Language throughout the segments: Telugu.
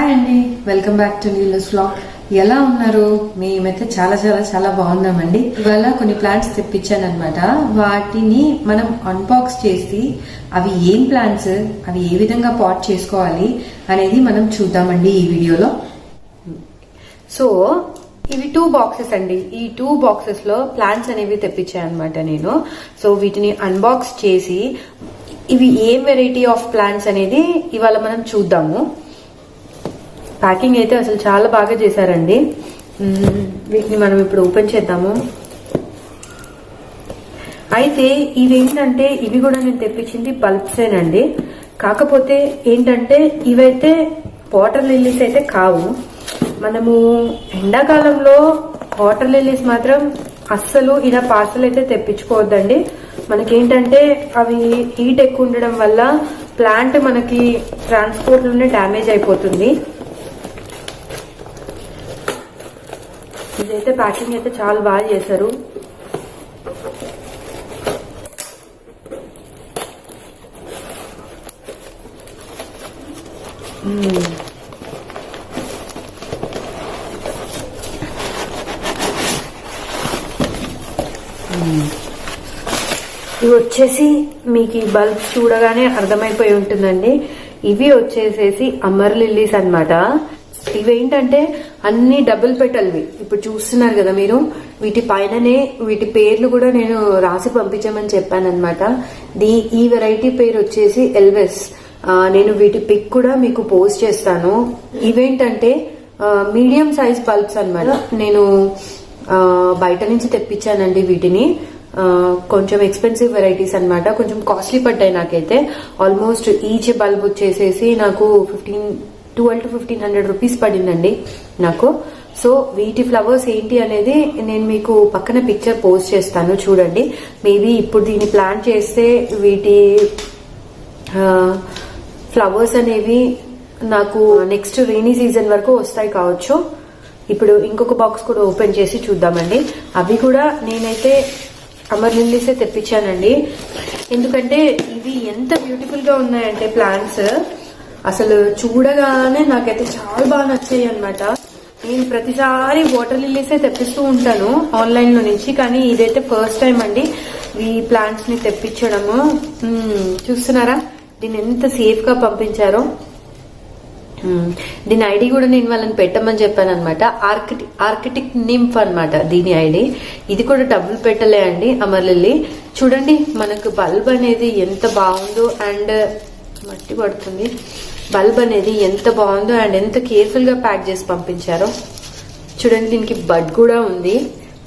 హాయ్ అండి welcome back to Neelas vlog ఎలా ఉన్నారు? మేమైతే చాలా చాలా చాలా బాగున్నామండి. ఇవాళ కొన్ని ప్లాంట్స్ తెప్పించాను అనమాట వాటిని మనం అన్బాక్స్ చేసి అవి ఏం ప్లాంట్స్ అవి ఏ విధంగా పాట్ చేసుకోవాలి అనేది మనం చూద్దామండి ఈ వీడియోలో. సో ఇవి టూ బాక్సెస్ అండి. ఈ టూ బాక్సెస్లో ప్లాంట్స్ అనేవి తెప్పించాను అనమాట నేను. సో వీటిని అన్బాక్స్ చేసి ఇవి ఏం వెరైటీ ఆఫ్ ప్లాంట్స్ అనేది ఇవాళ మనం చూద్దాము. ప్యాకింగ్ అయితే అసలు చాలా బాగా చేశారండి. వీటిని మనం ఇప్పుడు ఓపెన్ చేద్దాము. అయితే ఇవేంటంటే ఇవి కూడా నేను తెప్పించింది బల్బ్సేనండి. కాకపోతే ఏంటంటే ఇవైతే వాటర్ లిల్లీస్ అయితే కావు. మనము ఎండాకాలంలో వాటర్ లిల్లీస్ మాత్రం అస్సలు ఇలా పార్సల్ అయితే తెప్పించుకోవద్దండి. మనకేంటంటే అవి హీట్ ఎక్కువ ఉండడం వల్ల ప్లాంట్ మనకి ట్రాన్స్పోర్ట్లోనే డ్యామేజ్ అయిపోతుంది. అయితే ప్యాకింగ్ అయితే చాలా బాగా చేశారు. ఇవి వచ్చేసి మీకు ఈ బల్బ్ చూడగానే అర్థమైపోయి ఉంటుందండి. ఇవి వచ్చేసేసి అమర్ లిల్లీస్ అనమాట ఇవేంటంటే అన్ని డబుల్ పెటల్వి ఇప్పుడు చూస్తున్నారు కదా మీరు వీటి పైననే వీటి పేర్లు కూడా నేను రాసి పంపించమని చెప్పాను అనమాట ది ఈ వెరైటీ పేరు వచ్చేసి ఎల్వెస్. నేను వీటి పిక్ కూడా మీకు పోస్ట్ చేస్తాను. ఇవేంటంటే మీడియం సైజ్ బల్బ్స్ అన్నమాట. నేను బయట నుంచి తెప్పించానండి వీటిని. కొంచెం ఎక్స్పెన్సివ్ వెరైటీస్ అనమాట కొంచెం కాస్ట్లీ పడ్డాయి నాకైతే. ఆల్మోస్ట్ ఈచ్ బల్బ్ వచ్చేసేసి నాకు fifteen twelve to fifteen hundred rupees పడిందండి నాకు. సో వీటి ఫ్లవర్స్ ఏంటి అనేది నేను మీకు పక్కన పిక్చర్ పోస్ట్ చేస్తాను చూడండి. మేబీ ఇప్పుడు దీన్ని ప్లాన్ చేస్తే వీటి ఫ్లవర్స్ అనేవి నాకు నెక్స్ట్ రెయినీ సీజన్ వరకు వస్తాయి కావచ్చు. ఇప్పుడు ఇంకొక బాక్స్ కూడా ఓపెన్ చేసి చూద్దామండి. అవి కూడా నేనైతే అమర్ లిల్లీసే తెప్పించానండి. ఎందుకంటే ఇవి ఎంత బ్యూటిఫుల్గా ఉన్నాయంటే ప్లాంట్స్ అసలు చూడగానే నాకైతే చాలా బాగా నచ్చాయి అనమాట నేను ప్రతిసారి వాటర్ లిల్లీసే తెప్పిస్తూ ఉంటాను ఆన్లైన్లో నుంచి కానీ ఇదైతే ఫస్ట్ టైం అండి. ఈ ప్లాంట్స్ని తెప్పించడము. చూస్తున్నారా? దీన్ని ఎంత సేఫ్గా పంపించారో. దీని ఐడి కూడా నేను వాళ్ళని పెట్టమని చెప్పాను అనమాట ఆర్కిటి ఆర్కిటిక్ నింఫ్ అనమాట దీని ఐడి ఇది కూడా డబ్బులు పెట్టలే అండి అమర్లిల్లి చూడండి మనకు బల్బ్ అనేది ఎంత బాగుందో అండ్ మట్టి పడుతుంది. బల్బ్ అనేది ఎంత బాగుందో అండ్ ఎంత కేర్ఫుల్గా ప్యాక్ చేసి పంపించారో. చూడండి దీనికి బడ్ కూడా ఉంది.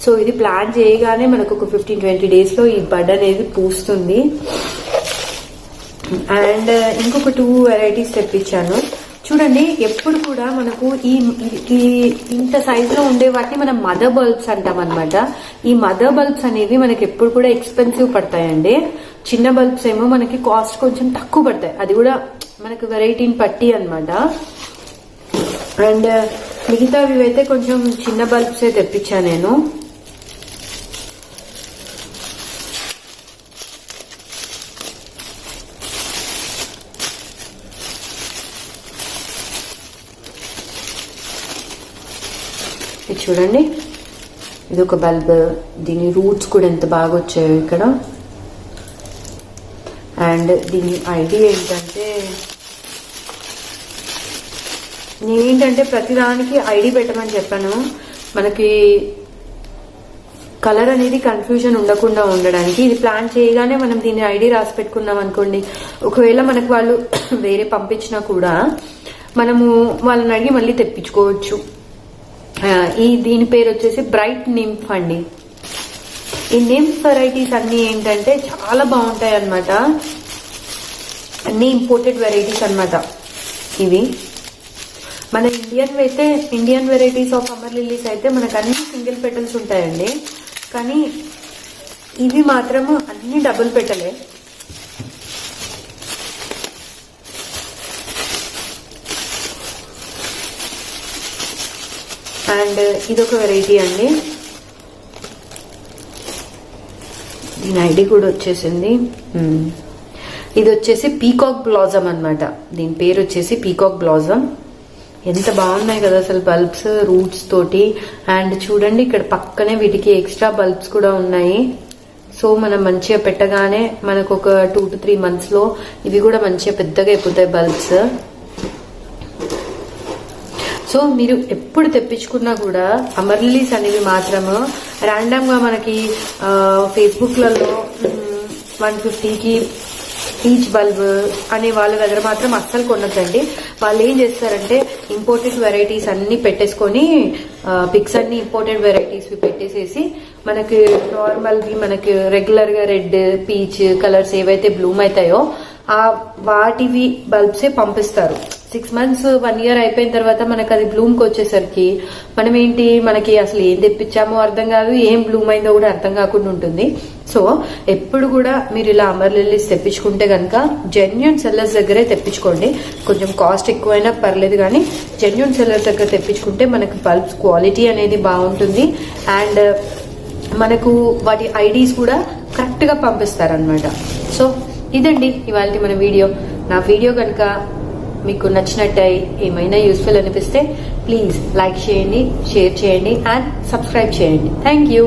సో ఇది ప్లాన్ చేయగానే మనకు ఒక ఫిఫ్టీన్ ట్వంటీ డేస్లో ఈ బడ్ అనేది పూస్తుంది. అండ్ uh, ఇంకొక టూ వెరైటీస్ తెప్పించాను. చూడండి ఎప్పుడు కూడా మనకు ఈ ఈ ఇంత సైజ్లో ఉండే వాటిని మనం మదర్ బల్బ్స్ అంటాం అనమాట ఈ మదర్ బల్బ్స్ అనేవి మనకి ఎప్పుడు కూడా ఎక్స్పెన్సివ్ పడతాయండి. చిన్న బల్బ్స్ ఏమో మనకి కాస్ట్ కొంచెం తక్కువ పడతాయి. అది కూడా మనకు వెరైటీని పట్టి అనమాట అండ్ మిగతావి అయితే కొంచెం చిన్న బల్బ్సే తెప్పించా నేను. ఇది చూడండి. ఇది ఒక బల్బ్. దీని రూట్స్ కూడా ఎంత బాగా వచ్చాయో ఇక్కడ. అండ్ దీని ఐడియా ఏంటంటే నేనేంటంటే ప్రతిదానికి ఐడి పెట్టమని చెప్పాను. మనకి కలర్ అనేది కన్ఫ్యూజన్ ఉండకుండా ఉండడానికి. ఇది ప్లాన్ చేయగానే మనం దీని ఐడి రాసి పెట్టుకున్నాం అనుకోండి. ఒకవేళ మనకు వాళ్ళు వేరే పంపించినా కూడా మనము వాళ్ళని అడిగి మళ్ళీ తెప్పించుకోవచ్చు. ఈ దీని పేరు వచ్చేసి బ్రైట్ నింఫ్ అండి. ఈ నేమ్స్ వెరైటీస్ అన్ని ఏంటంటే చాలా బాగుంటాయి అన్నమాట. అన్ని ఇంపోర్టెడ్ వెరైటీస్ అన్నమాట ఇవి. మన ఇండియన్ అయితే Indian varieties of amaryllis అయితే మనకు అన్ని సింగిల్ పెటల్స్ ఉంటాయండి. కానీ ఇవి మాత్రము అన్ని డబుల్ పెట్టలే అండ్ ఇదొక వెరైటీ అండి. దీని ఐడి కూడా వచ్చేసింది. మ్మ్. ఇది వచ్చేసి పీకాక్ బ్లాజమ్ అన్నమాట. దీని పేరు వచ్చేసి పీకాక్ బ్లాజమ్. ఎంత బాగున్నాయి కదా అసలు బల్బ్స్ రూట్స్ తోటి. అండ్ చూడండి ఇక్కడ పక్కనే వీటికి ఎక్స్ట్రా బల్బ్స్ కూడా ఉన్నాయి. సో మనం మంచిగా పెట్టగానే మనకు ఒక టూ టు త్రీ మంత్స్లో ఇవి కూడా మంచిగా పెద్దగా అయిపోతాయి బల్బ్స్. సో మీరు ఎప్పుడు తెప్పించుకున్నా కూడా అమర్లీస్ అనేవి మాత్రము ర్యాండమ్గా మనకి ఫేస్బుక్లలో వన్ ఫిఫ్టీకి ఈచ్ బల్బ్ అనే వాళ్ళ దగ్గర మాత్రం అస్సలు కొనొద్దండి. వాళ్ళు ఏం చేస్తారంటే ఇంపోర్టెడ్ వెరైటీస్ అన్ని పెట్టేసుకొని పిక్స్ అన్ని ఇంపోర్టెడ్ వెరైటీస్ పెట్టేసేసి మనకి నార్మల్వి మనకి రెగ్యులర్గా రెడ్ పీచ్ కలర్స్ ఏవైతే బ్లూమ్ అవుతాయో ఆ వాటివి బల్బ్సే పంపిస్తారు. సిక్స్ మంత్స్ వన్ ఇయర్ అయిపోయిన తర్వాత మనకు అది బ్లూమ్కి వచ్చేసరికి మనం ఏంటి మనకి అసలు ఏం తెప్పించామో అర్థం కాదు ఏం బ్లూమ్ అయిందో కూడా అర్థం కాకుండా ఉంటుంది. సో ఎప్పుడు కూడా మీరు ఇలా అమర్ లిల్లీస్ తెప్పించుకుంటే కనుక జెన్యున్ సెల్లర్స్ దగ్గరే తెప్పించుకోండి. కొంచెం కాస్ట్ ఎక్కువైనా పర్లేదు కానీ జెన్యున్ సెల్లర్స్ దగ్గర తెప్పించుకుంటే మనకు బల్బ్స్ క్వాలిటీ అనేది బాగుంటుంది. అండ్ మనకు వాటి ఐడీస్ కూడా కరెక్ట్గా పంపిస్తారనమాట సో ఇదండి ఇవాళ మన వీడియో. నా వీడియో కనుక మీకు నచ్చినట్టయి ఏమైనా యూస్ఫుల్ అనిపిస్తే ప్లీజ్ లైక్ చేయండి షేర్ చేయండి అండ్ సబ్స్క్రైబ్ చేయండి. Thank you